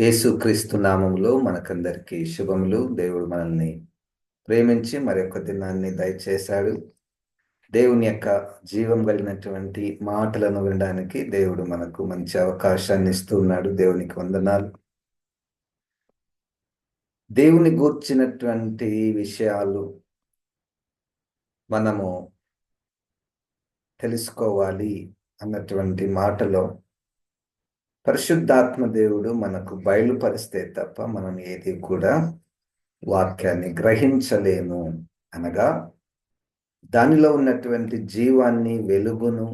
యేసుక్రీస్తు నామంలో మనకందరికీ శుభములు. దేవుడు మనల్ని ప్రేమించి మరొక దినాన్ని దయచేశాడు. దేవుని యొక్క జీవం కలిగినటువంటి మాటలను వినడానికి దేవుడు మనకు మంచి అవకాశాన్ని ఇస్తూ ఉన్నాడు దేవునికి వందనాలు. దేవుని గూర్చినటువంటి విషయాలు మనము తెలుసుకోవాలి అన్నటువంటి మాటలో పరిశుద్ధాత్మ దేవుడు మనకు బయలుపరిస్తే తప్ప మనం ఏది కూడా వాక్యాన్ని గ్రహించలేము అనగా దానిలో ఉన్నటువంటి జీవాన్ని వెలుగును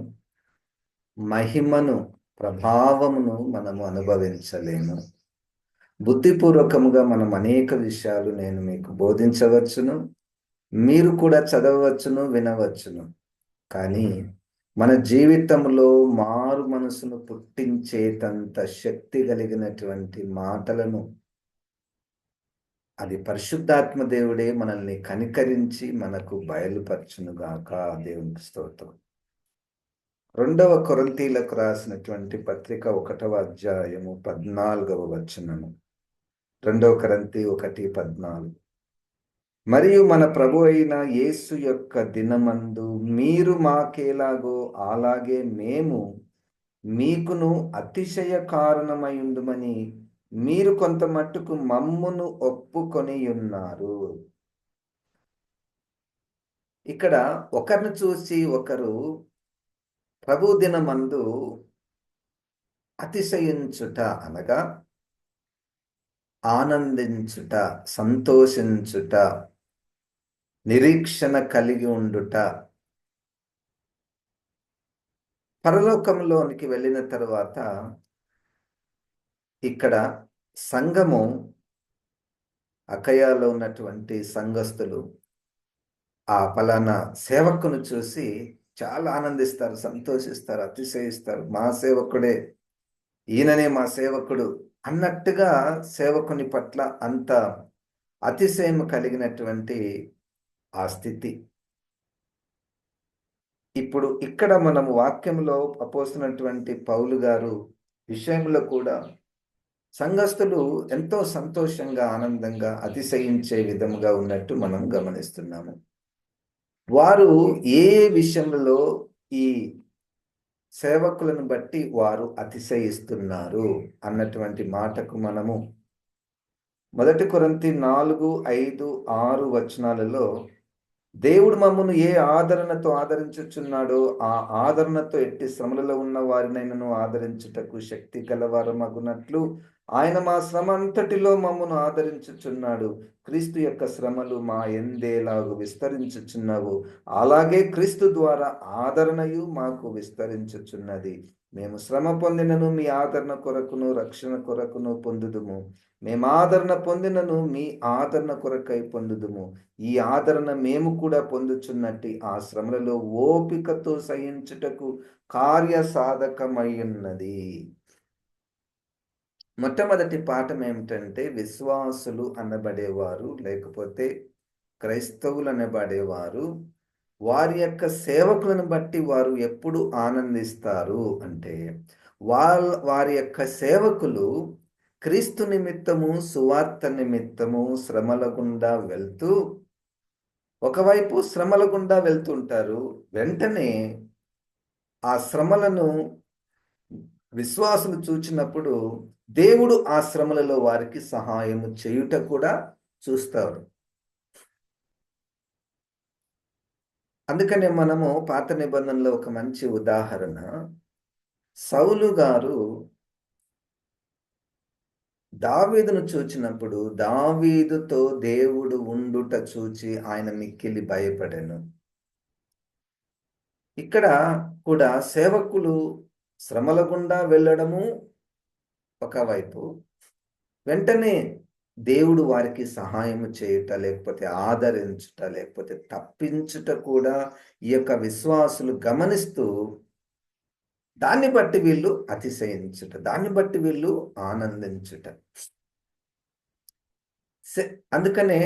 మహిమను ప్రభావమును మనము అనుభవించలేము. బుద్ధిపూర్వకముగా మనం అనేక విషయాలు నేను మీకు బోధించవచ్చును మీరు కూడా చదవవచ్చును వినవచ్చును. కానీ మన జీవితంలో మారు మనసును పుట్టించేటంత శక్తి కలిగినటువంటి మాటలను అది పరిశుద్ధాత్మ దేవుడే మనల్ని కనికరించి మనకు బయలుపరచునుగాక. దేవునికి స్తోత్రం. రెండవ కొరంతీలకు రాసినటువంటి పత్రిక ఒకటవ అధ్యాయము పద్నాలుగవ వచనము. రెండవ కరంతి ఒకటి పద్నాలుగు. మరియు మన ప్రభు అయిన యేసు యొక్క దినమందు మీరు మాకేలాగో అలాగే మేము మీకును అతిశయ కారణమైందుమని మీరు కొంత మట్టుకు మమ్మును ఒప్పుకొని ఉన్నారు. ఇక్కడ ఒకరిని చూసి ఒకరు ప్రభు దినమందు అతిశయించుట అనగా ఆనందించుట సంతోషించుట నిరీక్షణ కలిగి ఉండుట. పరలోకంలోనికి వెళ్ళిన తర్వాత ఇక్కడ సంఘము అకయాలో ఉన్నటువంటి సంఘస్థులు ఆ ఫలానా సేవకును చూసి చాలా ఆనందిస్తారు సంతోషిస్తారు అతిశయిస్తారు. మా సేవకుడే ఈయననే మా సేవకుడు అన్నట్టుగా సేవకుని పట్ల అంత అతిశయం కలిగినటువంటి ఆ స్థితి. ఇప్పుడు ఇక్కడ మనము వాక్యంలో అపోసినటువంటి పౌలు గారు విషయంలో కూడా సంఘస్థులు ఎంతో సంతోషంగా ఆనందంగా అతిశయించే విధముగా ఉన్నట్టు మనం గమనిస్తున్నాము. వారు ఏ విషయంలో ఈ సేవకులను బట్టి వారు అతిశయిస్తున్నారు అన్నటువంటి మాటకు మనము మొదటి కొరంతి నాలుగు ఐదు ఆరు వచనాలలో దేవుడు మమ్మను ఏ ఆదరణతో ఆదరించుచున్నాడో ఆ ఆదరణతో ఎట్టి శ్రమలలో ఉన్న వారినైనను ఆదరించుటకు శక్తి గలవారమగునట్లు ఆయన మా శ్రమ అంతటిలో మమ్మను ఆదరించుచున్నాడు. క్రీస్తు యొక్క శ్రమలు మా ఎందేలాగు విస్తరించుచున్నావు. అలాగే క్రీస్తు ద్వారా ఆదరణయు మాకు విస్తరించుచున్నది. మేము శ్రమ పొందినను మీ ఆదరణ కొరకును రక్షణ కొరకును పొందుదుము. మేము ఆదరణ పొందినను మీ ఆదరణ కొరకై పొందుదుము. ఈ ఆదరణ మేము కూడా పొందుచున్నట్టు ఆ శ్రమలలో ఓపికతో సహించుటకు కార్య సాధకమై ఉన్నది మొట్టమొదటి పాఠం ఏమిటంటే విశ్వాసులు అనబడేవారు లేకపోతే క్రైస్తవులు అనబడేవారు. వారి యొక్క సేవకులను బట్టి వారు ఎప్పుడు ఆనందిస్తారు అంటే వాళ్ళ వారి యొక్క సేవకులు క్రీస్తు నిమిత్తము సువార్త నిమిత్తము శ్రమల గుండా వెళ్తూ ఒకవైపు శ్రమల గుండా వెళ్తుంటారు వెంటనే ఆ శ్రమలను విశ్వాసులు చూచినప్పుడు దేవుడు ఆ శ్రమలలో వారికి సహాయము చేయుట కూడా చూస్తారు. అందుకనే మనము పాత నిబంధనలో ఒక మంచి ఉదాహరణ సౌలు గారు దావీదును చూచినప్పుడు దావీదుతో దేవుడు ఉండుట చూచి ఆయన మిక్కిలి భయపడాను. ఇక్కడ కూడా సేవకులు శ్రమల గుండా వెళ్ళడము ఒకవైపు వెంటనే దేవుడు వారికి సహాయం చేయుట లేకపోతే ఆదరించుట లేకపోతే తప్పించుట కూడా ఈ యొక్క విశ్వాసులు గమనిస్తూ దాన్ని బట్టి వీళ్ళు అతిశయించుట దాన్ని బట్టి వీళ్ళు ఆనందించుట. అందుకనే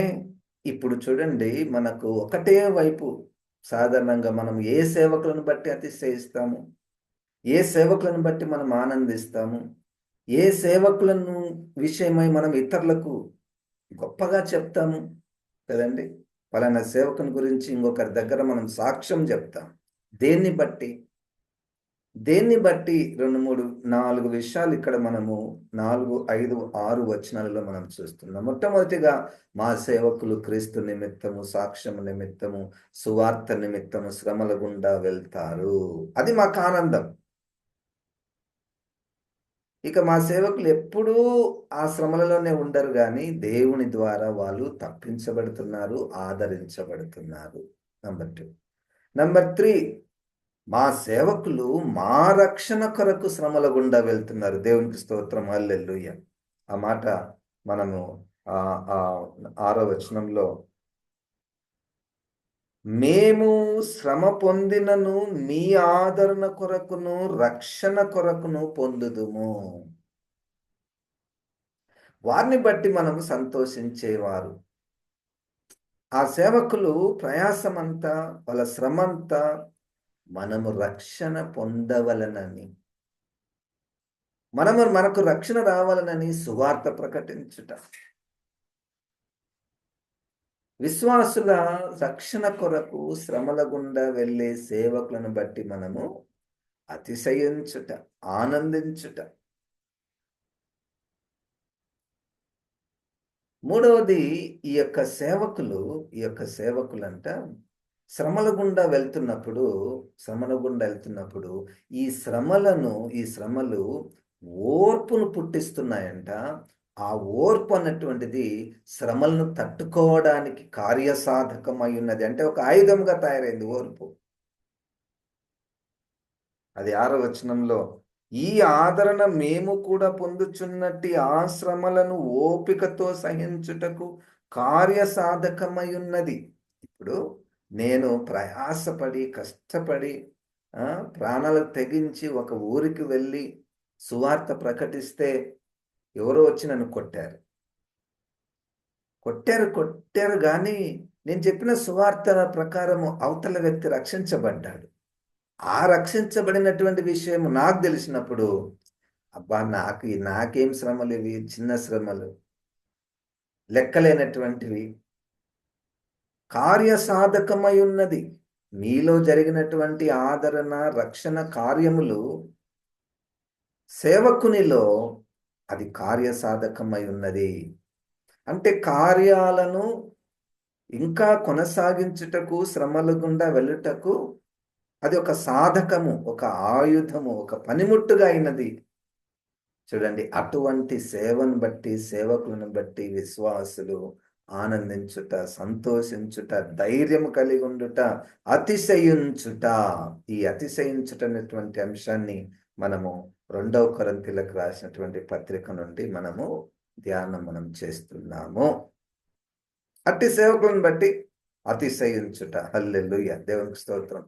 ఇప్పుడు చూడండి మనకు ఒకటే వైపు సాధారణంగా మనం ఏ సేవకులను బట్టి అతిశయిస్తాము? ఏ సేవకులను బట్టి మనం ఆనందిస్తాము? ఏ సేవకులను విషయమై మనం ఇతరులకు గొప్పగా చెప్తాము కదండి? పలానా సేవకుని గురించి ఇంకొకరి దగ్గర మనం సాక్ష్యం చెప్తాం. దేన్ని బట్టి? దేన్ని బట్టి? రెండు మూడు నాలుగు విషయాలు ఇక్కడ మనము నాలుగు ఐదు ఆరు వచనాలలో మనం చూస్తున్నాం. మొట్టమొదటిగా మా సేవకులు క్రీస్తు నిమిత్తము సాక్ష్యం నిమిత్తము సువార్త నిమిత్తము శ్రమల గుండా వెళ్తారు. అది మాకు ఆనందం. ఇక మా సేవకులు ఎప్పుడూ ఆ శ్రమలలోనే ఉండరు కానీ దేవుని ద్వారా వాళ్ళు తప్పించబడుతున్నారు ఆదరించబడుతున్నారు. నంబర్ టూ నంబర్ త్రీ మా సేవకులు మా రక్షణ కొరకు శ్రమల గుండా వెళ్తున్నారు. దేవునికి స్తోత్రం. అల్లెల్లుయ్య ఆ మాట మనము ఆ ఆరో వచనంలో మేము శ్రమ పొందినను మీ ఆదరణ కొరకును రక్షణ కొరకును పొందుదుము. వారిని బట్టి మనము సంతోషించేవారు. ఆ సేవకులు ప్రయాసమంతా వాళ్ళ శ్రమంతా మనము రక్షణ పొందవలనని. మనము మనకు రక్షణ రావాలనని సువార్త ప్రకటించుట. విశ్వాసుల రక్షణ కొరకు శ్రమల గుండా వెళ్ళే సేవకులను బట్టి మనము అతిశయించుట ఆనందించుట. మూడవది ఈ యొక్క సేవకులు ఈ యొక్క సేవకులంట శ్రమల గుండా వెళ్తున్నప్పుడు శ్రమల గుండా వెళ్తున్నప్పుడు ఈ శ్రమలను ఈ శ్రమలు ఓర్పును పుట్టిస్తున్నాయంట. ఆ ఓర్పు అన్నటువంటిది శ్రమలను తట్టుకోవడానికి కార్యసాధకమై ఉన్నది అంటే ఒక ఆయుధంగా తయారైంది ఓర్పు. అది ఆరో వచనంలో ఈ ఆదరణ మేము కూడా పొందుచున్నట్టి ఆ శ్రమలను ఓపికతో సహించుటకు కార్యసాధకమై ఉన్నది ఇప్పుడు నేను ప్రయాసపడి కష్టపడి ప్రాణాలు తెగించి ఒక ఊరికి వెళ్ళి సువార్త ప్రకటిస్తే ఎవరో వచ్చి నన్ను కొట్టారు. కొట్టారు కొట్టారు కానీ నేను చెప్పిన సువార్తల ప్రకారము అవతల వ్యక్తి రక్షించబడ్డాడు. ఆ రక్షించబడినటువంటి విషయం నాకు తెలిసినప్పుడు అబ్బా నాకు నాకేం శ్రమలు ఇవి? చిన్న శ్రమలు. లెక్కలేనటువంటివి. కార్యసాధకమై ఉన్నది మీలో జరిగినటువంటి ఆదరణ రక్షణ కార్యములు సేవకునిలో అది కార్యసాధకమై ఉన్నది అంటే కార్యాలను ఇంకా కొనసాగించుటకు శ్రమల గుండా వెళ్ళుటకు అది ఒక సాధకము ఒక ఆయుధము ఒక పనిముట్టుగా అయినది. చూడండి అటువంటి సేవను బట్టి సేవకులను బట్టి విశ్వాసులు ఆనందించుట సంతోషించుట ధైర్యం కలిగి ఉండుట అతిశయించుట. ఈ అతిశయించుట అనేటువంటి అంశాన్ని మనము రెండవ కొరంతిలకు రాసినటువంటి పత్రిక నుండి మనము ధ్యానం మనం చేస్తున్నాము. అట్టి సేవకులను బట్టి అతిశయించుట. హల్లెల్లు దేవునికి స్తోత్రం.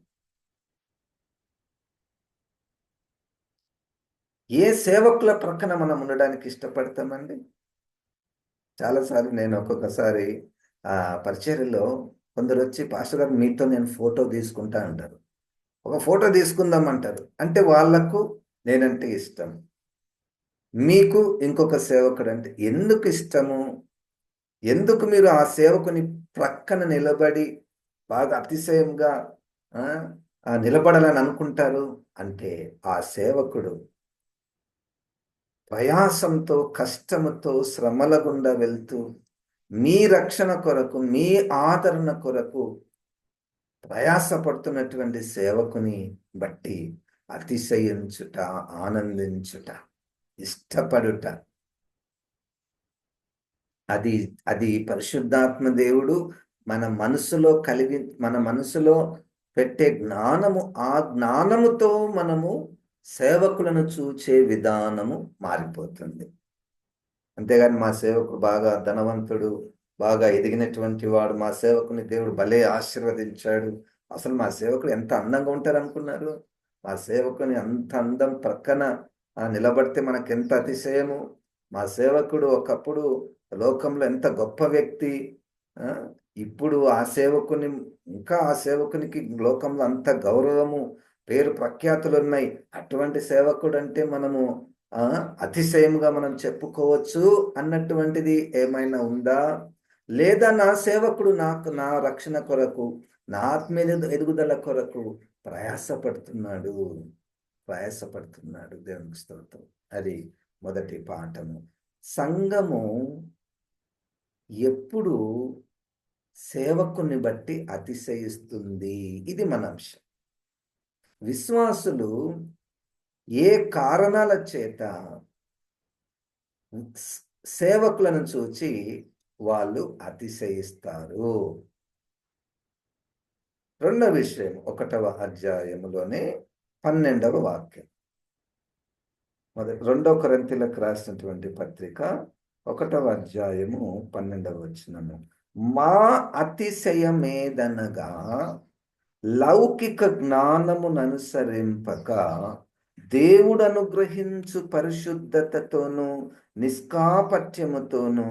ఏ సేవకుల ప్రక్కన మనం ఉండడానికి ఇష్టపడతామండి? చాలాసార్లు నేను ఒక్కొక్కసారి ఆ పరిచర్యలో కొందరు వచ్చి పాస్టర్ గారు మీతో నేను ఫోటో తీసుకుంటా అంటారు. ఒక ఫోటో తీసుకుందాం అంటారు. అంటే వాళ్ళకు నేనంటే ఇష్టం. మీకు ఇంకొక సేవకుడు అంటే ఎందుకు ఇష్టము? ఎందుకు మీరు ఆ సేవకుని ప్రక్కన నిలబడి బాగా అతిశయంగా నిలబడాలని అనుకుంటారు? అంటే ఆ సేవకుడు ప్రయాసంతో కష్టముతో శ్రమల గుండా వెళ్తూ మీ రక్షణ కొరకు మీ ఆదరణ కొరకు ప్రయాసపడుతున్నటువంటి సేవకుని బట్టి అతిశయించుట ఆనందించుట ఇష్టపడుట. అది అది పరిశుద్ధాత్మ దేవుడు మన మనసులో కలిగి మన మనసులో పెట్టే జ్ఞానము ఆ జ్ఞానముతో మనము సేవకులను చూచే విధానము మారిపోతుంది. అంతేగాని మా సేవకుడు బాగా ధనవంతుడు బాగా ఎదిగినటువంటి వాడు మా సేవకుని దేవుడు భలే ఆశీర్వదించాడు. అసలు మా సేవకుడు ఎంత అందంగా ఉంటారు అనుకున్నారు మా సేవకుని అంత అందం ప్రక్కన నిలబడితే మనకెంత ఎంత అతిశయము? మా సేవకుడు ఒకప్పుడు లోకంలో ఎంత గొప్ప వ్యక్తి ఇప్పుడు ఆ సేవకుని ఇంకా ఆ సేవకునికి లోకంలో అంత గౌరవము పేరు ప్రఖ్యాతులు ఉన్నాయి. అటువంటి సేవకుడు అంటే మనము అతిశయముగా మనం చెప్పుకోవచ్చు అన్నటువంటిది ఏమైనా ఉందా? లేదా నా సేవకుడు నాకు నా రక్షణ కొరకు నా ఆత్మీయ ఎదుగుదల కొరకు ప్రయాసపడుతున్నాడు. ప్రయాసపడుతున్నాడు దేవునికి స్తోత్రం. అది మొదటి పాఠము. సంఘము ఎప్పుడు సేవకుని బట్టి అతిశయిస్తుంది. ఇది మన అంశం. విశ్వాసులు ఏ కారణాల చేత సేవకులను చూచి వాళ్ళు అతిశయిస్తారు? రెండవ విషయం ఒకటవ అధ్యాయములోనే పన్నెండవ వాక్యం. మరి రెండవ కరంతిలకు రాసినటువంటి పత్రిక ఒకటవ అధ్యాయము పన్నెండవ వచ్చినము మా అతిశయమేదనగా లౌకిక జ్ఞానమును అనుసరింపక దేవుడు అనుగ్రహించు పరిశుద్ధతతోనూ నిష్కాపట్యముతోనూ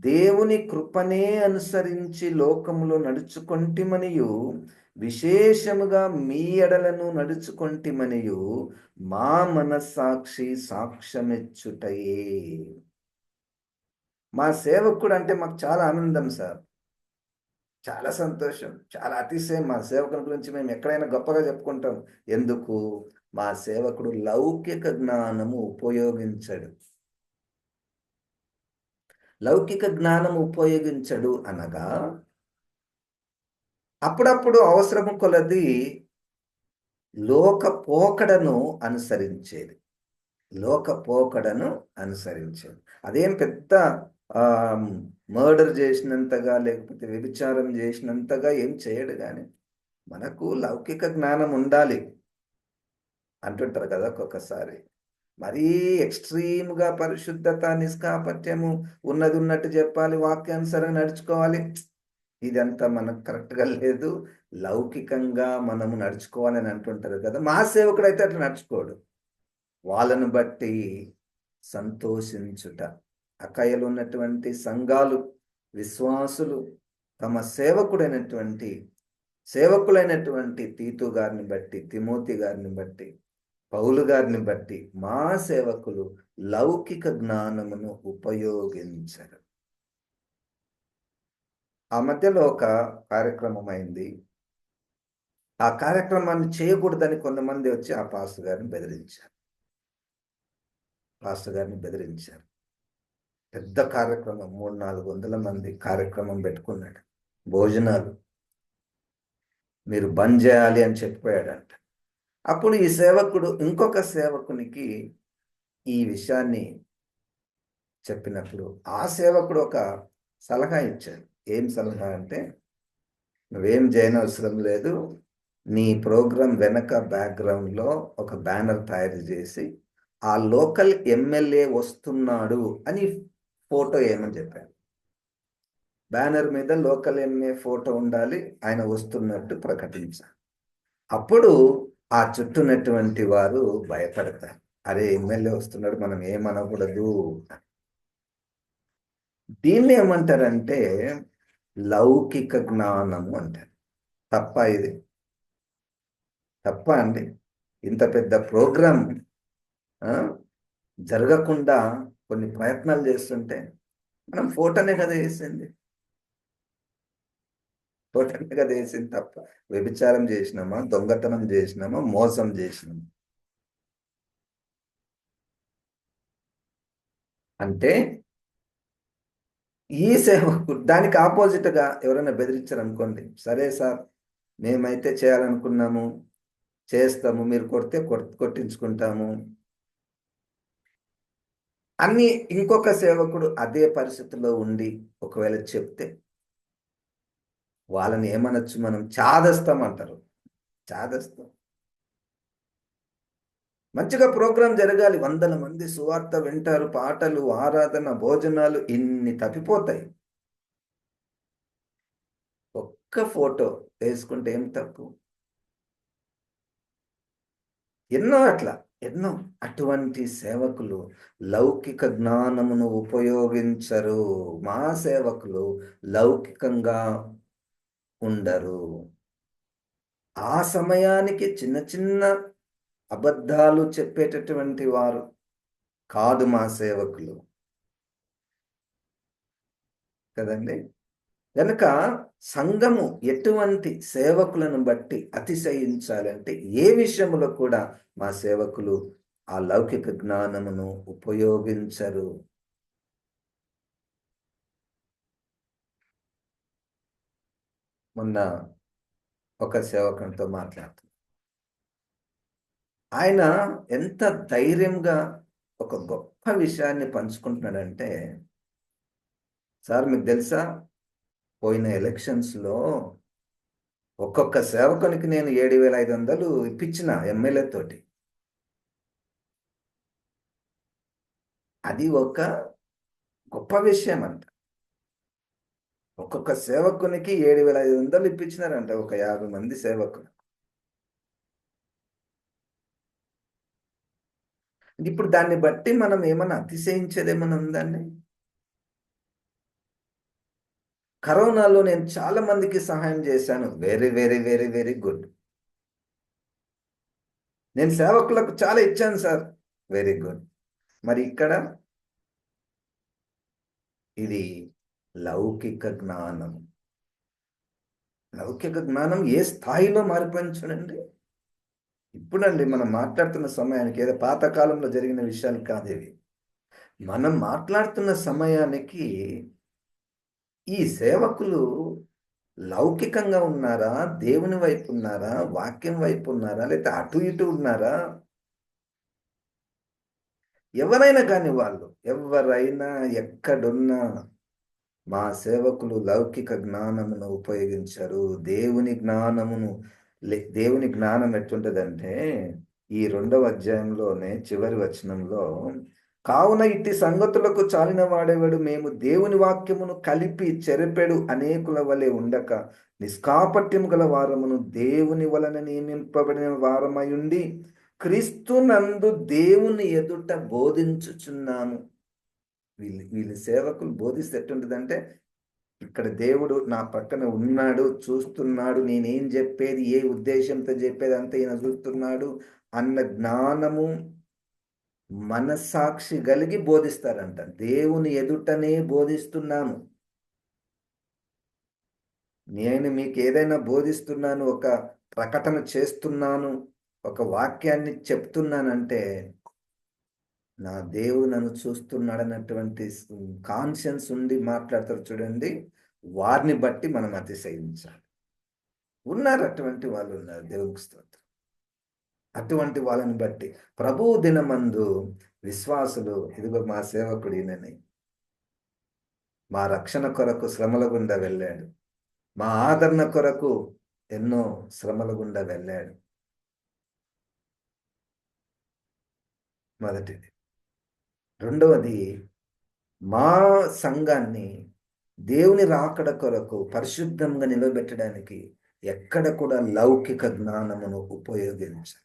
దేవుని కృపనే అనుసరించి లోకములో నడుచుకొంటిమనియు విశేషముగా మీ ఎడలను నడుచుకొంటిమనియు మా మనస్సాక్షి సాక్ష్యమెచ్చుటయే. మా సేవకుడు అంటే మాకు చాలా ఆనందం సార్. చాలా సంతోషం. చాలా అతిశయం మా సేవకుని గురించి మేము ఎక్కడైనా గొప్పగా చెప్పుకుంటాం. ఎందుకు? మా సేవకుడు లౌకిక జ్ఞానము ఉపయోగించడు. లౌకిక జ్ఞానం ఉపయోగించడు అనగా అప్పుడప్పుడు అవసరము కొలది లోక పోకడను అనుసరించేది. లోక పోకడను అనుసరించేది. అదేం పెద్ద మర్డర్ చేసినంతగా లేకపోతే వ్యభిచారం చేసినంతగా ఏం చేయడు కానీ మనకు లౌకిక జ్ఞానం ఉండాలి. అంటుంటారు కదా ఒక్కొక్కసారి. మరీ ఎక్స్ట్రీమ్గా పరిశుద్ధత నిష్కాపత్యము ఉన్నది ఉన్నట్టు చెప్పాలి వాక్యానుసరం నడుచుకోవాలి. ఇదంతా మనకు కరెక్ట్గా లేదు. లౌకికంగా మనము నడుచుకోవాలని అంటుంటారు కదా! మా సేవకుడు అయితే అట్లా నడుచుకోడు. వాళ్ళను బట్టి సంతోషించుట. అక్కయ్యలు ఉన్నటువంటి సంఘాలు విశ్వాసులు తమ సేవకుడైనటువంటి సేవకులైనటువంటి తీతు గారిని బట్టి తిమోతి గారిని బట్టి పౌలు గారిని బట్టి మా సేవకులు లౌకిక జ్ఞానమును ఉపయోగించరు. ఆ మధ్యలో ఒక కార్యక్రమం అయింది ఆ కార్యక్రమాన్ని చేయకూడదని కొంతమంది వచ్చి ఆ పాస్టర్ గారిని బెదిరించారు. పాస్టర్ గారిని బెదిరించారు. పెద్ద కార్యక్రమం మూడు నాలుగు వందల మంది కార్యక్రమం పెట్టుకున్నాడు. భోజనాలు. మీరు బంద్ చేయాలి అని చెప్పిపోయాడంట. అప్పుడు ఈ సేవకుడు ఇంకొక సేవకునికి ఈ విషయాన్ని చెప్పినప్పుడు ఆ సేవకుడు ఒక సలహా ఇచ్చాడు. ఏం సలహా అంటే నువ్వేం చేయనవసరం లేదు నీ ప్రోగ్రాం వెనక బ్యాక్గ్రౌండ్లో ఒక బ్యానర్ తయారు చేసి ఆ లోకల్ ఎమ్మెల్యే వస్తున్నాడు అని ఫోటో వేయమని చెప్పాను బ్యానర్ మీద లోకల్ ఎమ్మెల్యే ఫోటో ఉండాలి ఆయన వస్తున్నట్టు ప్రకటించాలి అప్పుడు ఆ చుట్టూనటువంటి వారు భయపడతారు. అరే ఎమ్మెల్యే వస్తున్నాడు మనం ఏమనకూడదు. దీన్ని ఏమంటారంటే లౌకిక జ్ఞానము అంటారు తప్ప ఇది. తప్ప అండి. ఇంత పెద్ద ప్రోగ్రాం జరగకుండా కొన్ని ప్రయత్నాలు చేస్తుంటే మనం ఫోటోనే కదా వేసింది. ఫోటోనే కదా వేసింది తప్ప వ్యభిచారం చేసినామా దొంగతనం చేసినామా మోసం చేసినామా? అంటే ఈ సేవకు దానికి ఆపోజిట్గా ఎవరైనా బెదిరించారు అనుకోండి సరే సార్ మేమైతే చేయాలనుకున్నాము చేస్తాము మీరు కొడితే కొట్టించుకుంటాము. అన్ని ఇంకొక సేవకుడు అదే పరిస్థితిలో ఉండి ఒకవేళ చెప్తే వాళ్ళని ఏమనొచ్చు మనం? చాదస్తాం అంటారు. చాదస్తాం. మంచిగా ప్రోగ్రాం జరగాలి. వందల మంది సువార్త వింటారు పాటలు ఆరాధన భోజనాలు ఇన్ని తప్పిపోతాయి. ఒక్క ఫోటో వేసుకుంటే ఏం తప్పు? ఎన్నో అట్లా ఎన్నో. అటువంటి సేవకులు లౌకిక జ్ఞానమును ఉపయోగించరు. మా సేవకులు లౌకికంగా ఉండరు. ఆ సమయానికి చిన్న చిన్న అబద్ధాలు చెప్పేటటువంటి వారు కాదు మా సేవకులు. కదండి? కనుక సంఘము ఎటువంటి సేవకులను బట్టి అతిశయించాలంటే ఏ విషయంలో కూడా మా సేవకులు ఆ లౌకిక జ్ఞానమును ఉపయోగించరు. మొన్న ఒక సేవకునితో మాట్లాడుతున్నాను ఆయన ఎంత ధైర్యంగా ఒక గొప్ప విషయాన్ని పంచుకుంటున్నాడంటే సార్ మీకు తెలుసా? పోయిన ఎలక్షన్స్లో ఒక్కొక్క సేవకునికి నేను ఏడు వేల ఐదు వందలు ఇప్పించిన ఎమ్మెల్యే తోటి. అది ఒక గొప్ప విషయం అంట. ఒక్కొక్క సేవకునికి ఏడు వేల ఐదు వందలు ఇప్పించినారంట ఒక యాభై మంది సేవకులు. ఇప్పుడు దాన్ని బట్టి మనం ఏమైనా అతిశయించేది ఏమన్నా ఉందండి? కరోనాలో నేను చాలా మందికి సహాయం చేశాను. Very very very very good నేను సేవకులకు చాలా ఇచ్చాను సార్. వెరీ గుడ్ మరి ఇక్కడ ఇది లౌకిక జ్ఞానం. లౌకిక జ్ఞానం ఏ స్థాయిలో మారిపోయింది చూడండి. ఇప్పుడండి మనం మాట్లాడుతున్న సమయానికి ఏదో పాతకాలంలో జరిగిన విషయాలు కాదు ఇవి. మనం మాట్లాడుతున్న సమయానికి ఈ సేవకులు లౌకికంగా ఉన్నారా? దేవుని వైపు ఉన్నారా? వాక్యం వైపు ఉన్నారా? లేకపోతే అటు ఇటు ఉన్నారా? ఎవరైనా కానీ వాళ్ళు ఎవరైనా ఎక్కడున్నా మా సేవకులు లౌకిక జ్ఞానమును ఉపయోగించరు దేవుని జ్ఞానమును దేవుని జ్ఞానం ఎట్టుంటదంటే ఈ రెండవ అధ్యాయంలోనే చివరి వచనంలో కావున ఇట్టి సంగతులకు చాలిన వాడేవాడు? మేము దేవుని వాక్యమును కలిపి చెరపెడు అనేకుల వలె ఉండక నిష్కాపట్యం గల వారమును దేవుని వలన నియమింపబడిన వారమయుండి క్రీస్తు నందు దేవుని ఎదుట బోధించుచున్నాము. వీళ్ళు వీళ్ళ సేవకులు బోధిస్తే ఎట్టుంటుందంటే ఇక్కడ దేవుడు నా పక్కన ఉన్నాడు చూస్తున్నాడు నేనేం చెప్పేది ఏ ఉద్దేశంతో చెప్పేది అంతా ఈయన చూస్తున్నాడు అన్న జ్ఞానము మనస్సాక్షి కలిగి బోధిస్తారంట. దేవుని ఎదుటనే బోధిస్తున్నాను. నేను మీకు ఏదైనా బోధిస్తున్నాను ఒక ప్రకటన చేస్తున్నాను ఒక వాక్యాన్ని చెప్తున్నానంటే నా దేవుడు నన్ను చూస్తున్నాడన్నటువంటి కాన్షియన్స్ ఉండి మాట్లాడతారు చూడండి. వారిని బట్టి మనం అతిశయించాలి. ఉన్నారు అటువంటి వాళ్ళు ఉన్నారు. దేవునికి స్తోత్రం. అటువంటి వాళ్ళని బట్టి ప్రభు దినమందు విశ్వాసులు ఇదిగో మా సేవకుడినని మా రక్షణ కొరకు శ్రమల గుండా వెళ్ళాడు. మా ఆదరణ కొరకు ఎన్నో శ్రమల గుండా వెళ్ళాడు. మొదటిది. రెండవది మా సంఘాన్ని దేవుని రాకడ కొరకు పరిశుద్ధంగా నిలబెట్టడానికి ఎక్కడ కూడా లౌకిక జ్ఞానమును ఉపయోగించాలి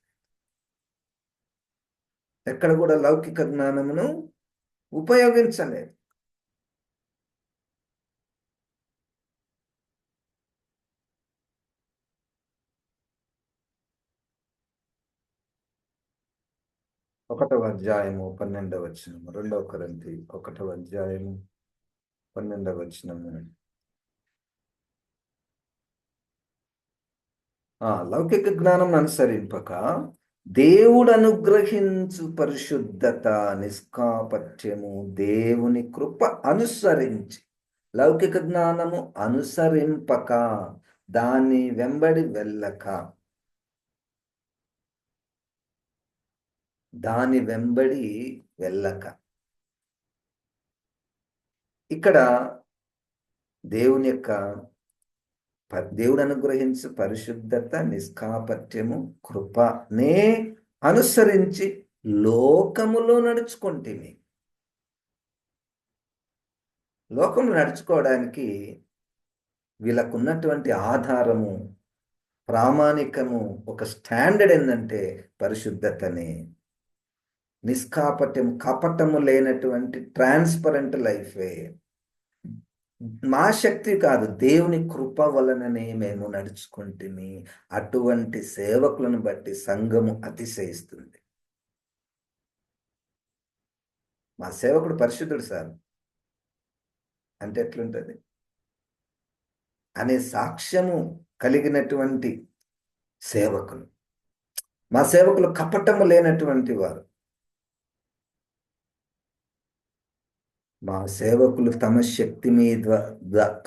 ఎక్కడ కూడా లౌకిక జ్ఞానమును ఉపయోగించలేదు. ఒకటవ అధ్యాయము పన్నెండవ వచనము. రెండవ కరంతి ఒకటవ అధ్యాయము పన్నెండవ వచనము. లౌకిక జ్ఞానం అనుసరింపక దేవుడు అనుగ్రహించు పరిశుద్ధత నిష్కాపట్యము దేవుని కృప అనుసరించి లౌకిక జ్ఞానము అనుసరింపక దాన్ని వెంబడి వెళ్ళక దాని వెంబడి వెళ్ళక. ఇక్కడ దేవుని యొక్క దేవుడు అనుగ్రహించు పరిశుద్ధత నిష్కాపట్యము కృపనే అనుసరించి లోకములో నడుచుకుంటేమి. లోకము నడుచుకోవడానికి వీళ్ళకున్నటువంటి ఆధారము ప్రామాణికము ఒక స్టాండర్డ్ ఏంటంటే పరిశుద్ధతనే. నిష్కాపట్యం కపటము లేనటువంటి ట్రాన్స్పరెంట్ లైఫే మా శక్తి కాదు దేవుని కృప వలననే మేము నడుచుకుంటుని అటువంటి సేవకులను బట్టి సంఘము అతిశయిస్తుంది. మా సేవకుడు పరిశుద్ధుడు సార్. అంటే ఎట్లుంటుంది? అనే సాక్ష్యము కలిగినటువంటి సేవకులు. మా సేవకులు కపటము లేనటువంటి వారు. మా సేవకులు తమ శక్తి మీద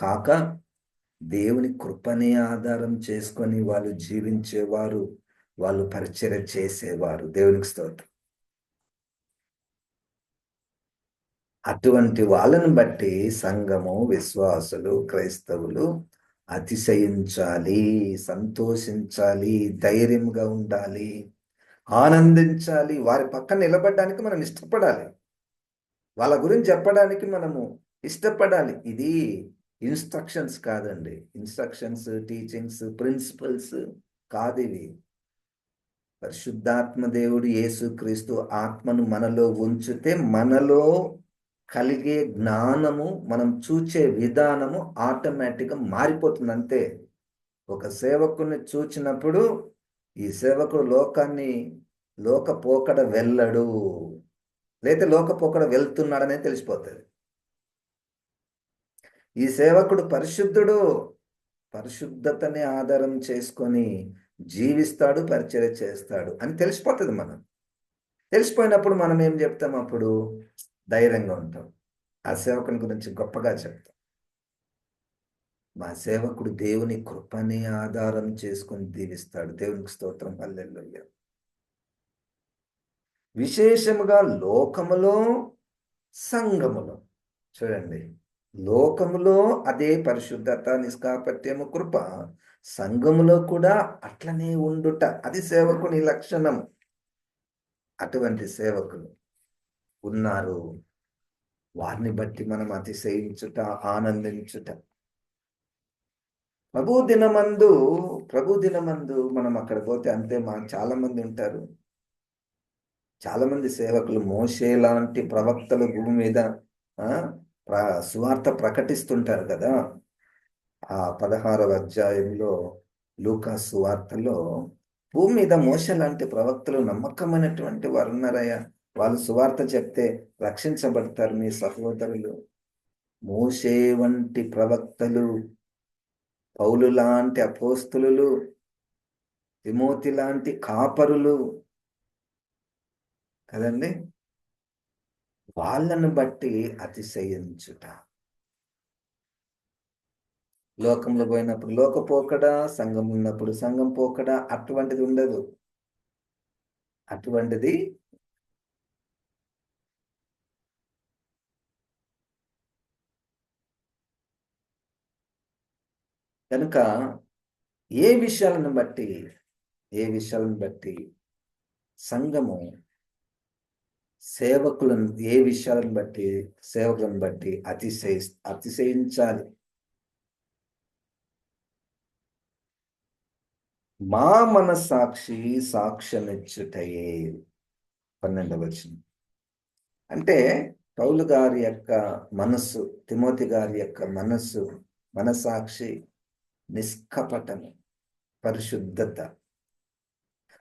కాక దేవుని కృపనే ఆధారం చేసుకొని వాళ్ళు జీవించేవారు వాళ్ళు పరిచయం చేసేవారు. దేవునికి స్తోత్రం. అటువంటి వాళ్ళని బట్టి సంఘము విశ్వాసులు క్రైస్తవులు అతిశయించాలి సంతోషించాలి ధైర్యంగా ఉండాలి ఆనందించాలి. వారి పక్కన నిలబడడానికి మనం ఇష్టపడాలి. వాళ్ళ గురించి చెప్పడానికి మనము ఇష్టపడాలి. ఇది ఇన్స్ట్రక్షన్స్ కాదండి. ఇన్స్ట్రక్షన్స్ టీచింగ్స్ ప్రిన్సిపల్స్ కాదు ఇవి. పరిశుద్ధాత్మ దేవుడు యేసుక్రీస్తు ఆత్మను మనలో ఉంచితే మనలో కలిగే జ్ఞానము మనం చూచే విధానము ఆటోమేటిక్గా మారిపోతుంది. అంతే. ఒక సేవకుని చూచినప్పుడు ఈ సేవకుడు లోకాన్ని లోక పోకడ వెళ్ళడు. లేదా లోక వెళ్తున్నాడనే తెలిసిపోతుంది. ఈ సేవకుడు పరిశుద్ధుడు పరిశుద్ధతని ఆధారం చేసుకొని జీవిస్తాడు పరిచయం చేస్తాడు అని తెలిసిపోతుంది మనం తెలిసిపోయినప్పుడు మనం ఏం చెప్తాం అప్పుడు? ధైర్యంగా ఉంటాం. ఆ సేవకుని గురించి గొప్పగా చెప్తాం. మా సేవకుడు దేవుని కృపని ఆధారం చేసుకొని దీవిస్తాడు దేవునికి స్తోత్రం. పల్లెల్లో విశేషముగా లోకములో సంఘములో చూడండి లోకములో అదే పరిశుద్ధత నిష్కాపత్యము కృప. సంఘములో కూడా అట్లనే ఉండుట అది సేవకుని లక్షణం. అటువంటి సేవకులు ఉన్నారు. వారిని బట్టి మనం అతిశయించుట ఆనందించుట. ప్రభు దినమందు ప్రభు దినమందు మనం అక్కడ పోతే అంతే మా చాలా మంది ఉంటారు. చాలా మంది సేవకులు మోసే లాంటి ప్రవక్తలు భూమి మీద సువార్త ప్రకటిస్తుంటారు కదా. ఆ పదహారవ అధ్యాయంలో లూకా సువార్తలో భూమి మీద మోస లాంటి ప్రవక్తలు నమ్మకమైనటువంటి వారు ఉన్నారయ్యా. వాళ్ళు సువార్త చెప్తే రక్షించబడతారు మీ సహోదరులు. మోసే వంటి ప్రవక్తలు పౌలు లాంటి అపోస్తులు తిమోతి లాంటి కాపరులు కదండి? వాళ్ళను బట్టి అతిశయించుట. లోకంలో పోయినప్పుడు లోక పోకడా సంఘం ఉన్నప్పుడు సంఘం పోకడా అటువంటిది ఉండదు. అటువంటిది కనుక ఏ విషయాలను బట్టి ఏ విషయాలను బట్టి సంఘము సేవకులను ఏ విషయాలను బట్టి సేవకులను బట్టి అతిశయి అతిశయించాలి. మా మనసాక్షి సాక్ష్యమిచ్చుటయే. పన్నెండవ వచ్చిన అంటే పౌలు గారి యొక్క మనస్సు తిమోతి గారి యొక్క మనస్సు మనసాక్షి నిష్కపటము పరిశుద్ధత.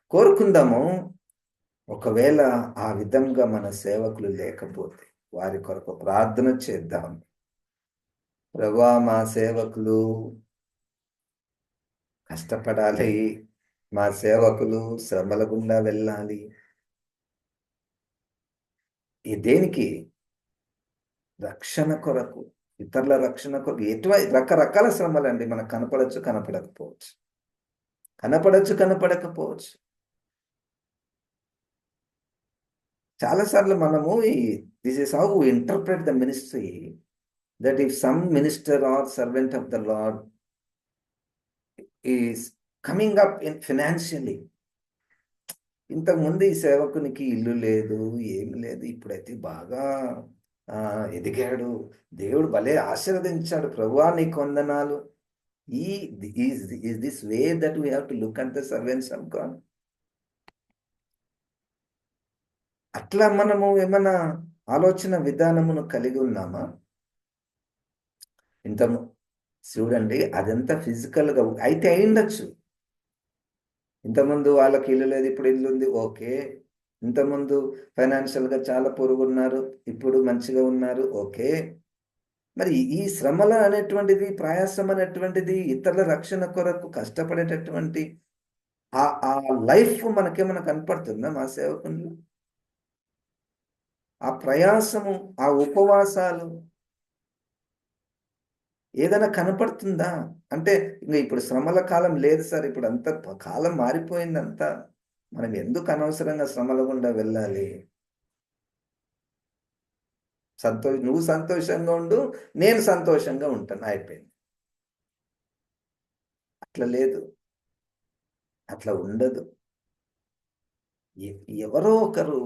కోరుకుందాము ఒకవేళ ఆ విధంగా మన సేవకులు లేకపోతే వారి కొరకు ప్రార్థన చేద్దాం. ప్రభా మా సేవకులు కష్టపడాలి. మా సేవకులు శ్రమల గుండా వెళ్ళాలి. ఈ దేనికి రక్షణ కొరకు ఇతరుల రక్షణ కొరకు ఎటువంటి రకరకాల శ్రమలు అండి మనకు కనపడచ్చు కనపడకపోవచ్చు. కనపడచ్చు కనపడకపోవచ్చు. చాలాసార్లు మనము ఈ this is how interpret the ministry that if some minister or servant of the lord is coming up in financially ఇంతకుముందు ఈ సేవకునికి ఇల్లు లేదు ఏమి లేదు ఇప్పుడైతే బాగా ఎదిగాడు దేవుడు భలే ఆశీర్వదించాడు ప్రభువా నీ కొందనాలు ఈ is this way that we have to look at the servants of God అట్లా మనము ఏమన్నా ఆలోచన విధానమును కలిగి ఉన్నామా? ఇంత చూడండి అదంతా ఫిజికల్గా అయితే అయిండొచ్చు ఇంతకుముందు వాళ్ళకి ఇల్లు లేదు ఇప్పుడు ఇల్లు ఉంది ఓకే. ఇంతకుముందు ఫైనాన్షియల్గా చాలా పొరుగున్నారు ఇప్పుడు మంచిగా ఉన్నారు ఓకే. మరి ఈ శ్రమల అనేటువంటిది ప్రయాసం అనేటువంటిది ఇతరుల రక్షణ కొరకు కష్టపడేటటువంటి ఆ ఆ లైఫ్ మనకేమైనా కనపడుతుందా మా సేవకులు ఆ ప్రయాసము ఆ ఉపవాసాలు ఏదైనా కనపడుతుందా? అంటే ఇంకా ఇప్పుడు శ్రమల కాలం లేదు సార్. ఇప్పుడు అంత కాలం మారిపోయిందంతా మనం ఎందుకు అనవసరంగా శ్రమల గుండా వెళ్ళాలి? సంతోష నువ్వు సంతోషంగా ఉండు నేను సంతోషంగా ఉంటాను. అయిపోయింది. అట్లా లేదు. అట్లా ఉండదు. ఎవరో ఒకరు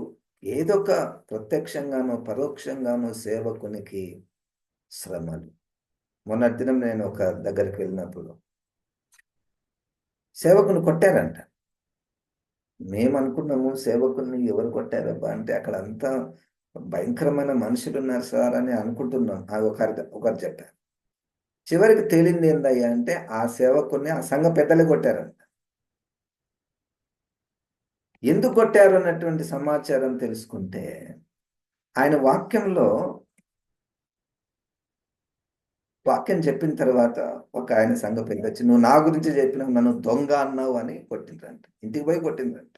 ఏదో ఒక ప్రత్యక్షంగానో పరోక్షంగానో సేవకునికి శ్రమలు. మొన్నటి దినం నేను ఒక దగ్గరికి వెళ్ళినప్పుడు సేవకుని కొట్టారంట. మేము అనుకున్నాము సేవకుని ఎవరు కొట్టారబ్బా అంటే అక్కడ అంతా భయంకరమైన మనుషులు ఉన్నారు సార్ అని అనుకుంటున్నాం. అది ఒకరి ఒకరు చెప్పారు. చివరికి తేలింది ఏందయ్యా అంటే ఆ సేవకుని ఆ సంఘ పెద్దలు కొట్టారంట. ఎందుకు కొట్టారు అన్నటువంటి సమాచారం తెలుసుకుంటే ఆయన వాక్యంలో వాక్యం చెప్పిన తర్వాత ఒక ఆయన సంఘ పెద్ద వచ్చి నువ్వు నా గురించి చెప్పినావు నన్ను దొంగ అన్నావు అని కొట్టిందంట ఇంటికి పోయి కొట్టిందంట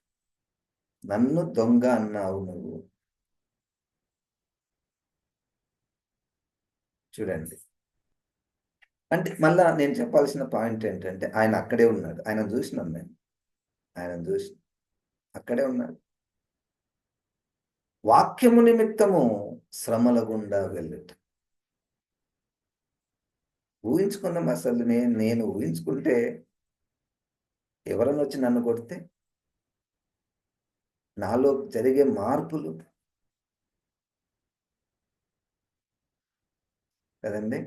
నన్ను దొంగ అన్నావు నువ్వు. చూడండి. అంటే మళ్ళా నేను చెప్పాల్సిన పాయింట్ ఏంటంటే ఆయన అక్కడే ఉన్నాడు. ఆయన చూసినాం నేను ఆయన చూసి అక్కడే ఉన్నాడు వాక్యము నిమిత్తము శ్రమల గుండా వెళ్ళట. ఊహించుకుందాం అసలు నేను నేను ఊహించుకుంటే ఎవరైనా వచ్చి నన్ను కొడితే? నాలో జరిగే మార్పులు? కదండి?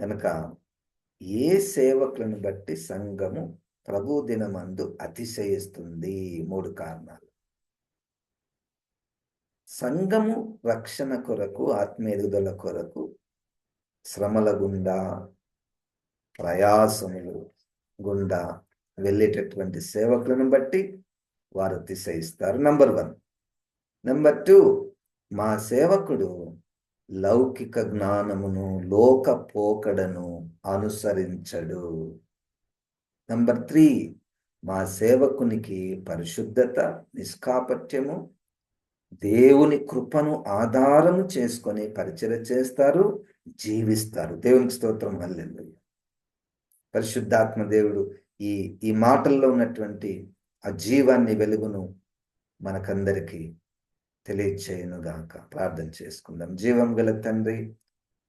కనుక ఏ సేవకులను బట్టి సంఘము ప్రభు దినమందు అతిశయిస్తుంది మూడు కారణాలు. సంఘము రక్షణ కొరకు ఆత్మీయుదుల కొరకు శ్రమల గుండా ప్రయాసములు గుండా వెళ్ళేటటువంటి సేవకులను బట్టి వారు అతిశయిస్తారు. నంబర్ వన్ నెంబర్ టూ మా సేవకుడు లౌకిక జ్ఞానమును లోక పోకడను అనుసరించడు. నంబర్ త్రీ మా సేవకునికి పరిశుద్ధత నిష్కాపట్యము దేవుని కృపను ఆధారము చేసుకొని పరిచయ చేస్తారు జీవిస్తారు. దేవునికి స్తోత్రం హల్లెల్లు పరిశుద్ధాత్మ దేవుడు ఈ ఈ మాటల్లో ఉన్నటువంటి ఆ జీవాన్ని వెలుగును మనకందరికీ తెలియచేయనుగాక. ప్రార్థన చేసుకుందాం. జీవం గల తండ్రి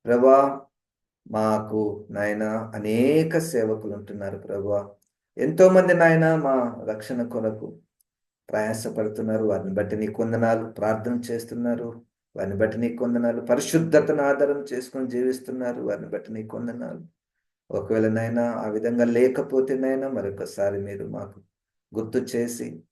ప్రభా మాకు నాయన అనేక సేవకులు ఉంటున్నారు ప్రభా. ఎంతో మంది నాయన మా రక్షణ కొరకు ప్రయాసపడుతున్నారు. వారిని బట్టి నీ కొందనాలు ప్రార్థన చేస్తున్నారు. వారిని బట్టి నీ కొందనాలు పరిశుద్ధతను ఆధారం చేసుకొని జీవిస్తున్నారు. వారిని బట్టి నీ కొందనాలు. ఒకవేళ నైనా ఆ విధంగా లేకపోతే నైనా మరొకసారి మీరు మాకు గుర్తు చేసి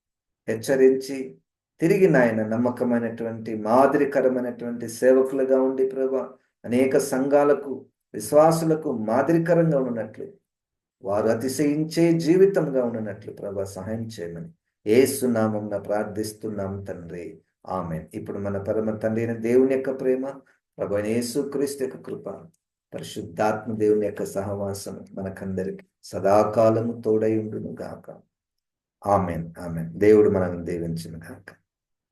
హెచ్చరించి తిరిగి నాయన నమ్మకమైనటువంటి మాదిరికరమైనటువంటి సేవకులుగా ఉండి ప్రభా అనేక సంఘాలకు విశ్వాసులకు మాదిరికరంగా ఉన్నట్లు వారు అతిశయించే జీవితంగా ఉన్నట్లు ప్రభా సహాయం చేయమని. ఏసునామం ప్రార్థిస్తున్నాం తండ్రి. ఆమె ఇప్పుడు మన పరమ తండ్రి అయిన దేవుని యొక్క ప్రేమ ప్రభు యేసు క్రీస్తు యొక్క కృప పరిశుద్ధాత్మ దేవుని యొక్క సహవాసం మనకందరికి సదాకాలము తోడై ఉండును గాక. ఆమెన్. ఆమెన్. దేవుడు మనల్ని దీవించును గాక.